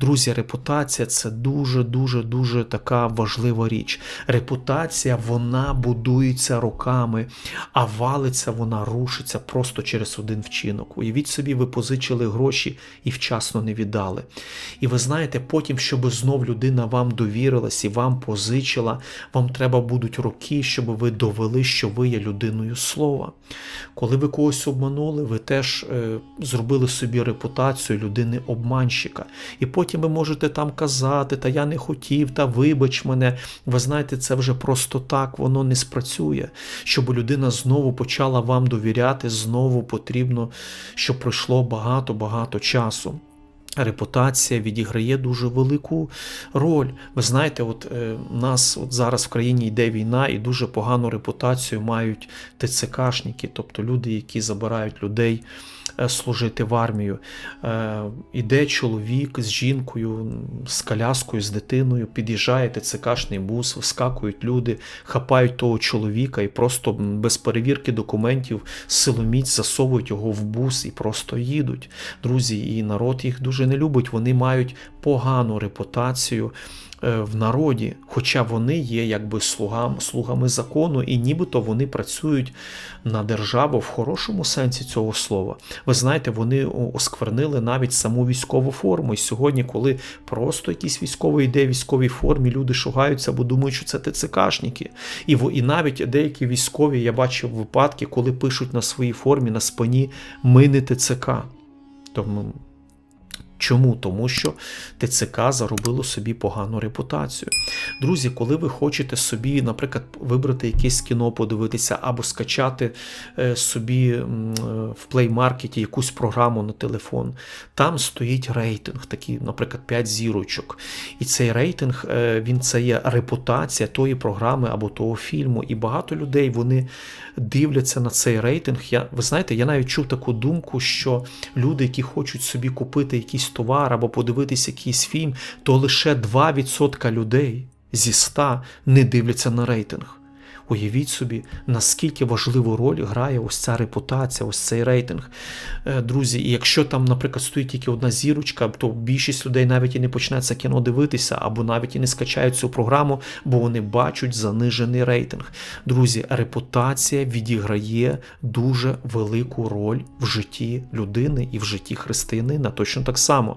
Друзі, репутація це дуже, дуже, така важлива річ. Репутація вона будується роками, а валиться вона рушиться просто через один вчинок. Уявіть собі, ви позичили гроші і вчасно не віддали. І ви знаєте, потім, щоб знов людина вам довірилась і вам позичила, вам треба будуть роки, щоб ви довели, що ви є людиною слова. Коли ви когось обманули, ви теж е, зробили собі репутацію людини обманщика. І потім ви можете там казати, та я не хотів, та вибач мене. Ви знаєте, це вже просто так, воно не спрацює. Щоб людина знову почала вам довіряти, знову потрібно, щоб пройшло багато-багато часу. Репутація відіграє дуже велику роль. Ви знаєте, от е, нас от зараз в країні йде війна, і дуже погану репутацію мають ТЦКшники, тобто люди, які забирають людей е, служити в армію. Е, іде чоловік з жінкою, з коляскою, з дитиною, під'їжджає ТЦКшний бус, вскакують люди, хапають того чоловіка і просто без перевірки документів силоміць засовують його в бус і просто їдуть. Друзі, і народ їх дуже не любить. Вони мають погану репутацію е, в народі, хоча вони є якби слугам, слугами закону, і нібито вони працюють на державу в хорошому сенсі цього слова. Ви знаєте, вони осквернили навіть саму військову форму. І сьогодні, коли просто якийсь військовий йде в військовій формі, люди шугаються, бо думають, що це ТЦКшники. І і навіть деякі військові я бачив випадки, коли пишуть на своїй формі на спині Ми не ТЦК. Тому Чому? Тому що ТЦК заробило собі погану репутацію. Друзі, коли ви хочете собі, наприклад, вибрати якесь кіно, подивитися, або скачати е, собі в плеймаркеті якусь програму на телефон, там стоїть рейтинг, такий, наприклад, 5 зірочок. І цей рейтинг е, він це є репутація тої програми або того фільму. І багато людей вони дивляться на цей рейтинг. Я, Ви знаєте, я навіть чув таку думку, що люди, які хочуть собі купити якісь якийсь товар або подивитись якийсь фільм, то лише 2% людей зі 100 не дивляться на рейтинг. Уявіть собі, наскільки важливу роль грає ось ця репутація, ось цей рейтинг. Е, друзі, і якщо там, наприклад, стоїть тільки одна зірочка, то більшість людей навіть і не почне це кіно дивитися, або навіть і не скачають цю програму, бо вони бачать занижений рейтинг. Друзі, репутація відіграє дуже велику роль в житті людини і в житті християнина точно так само.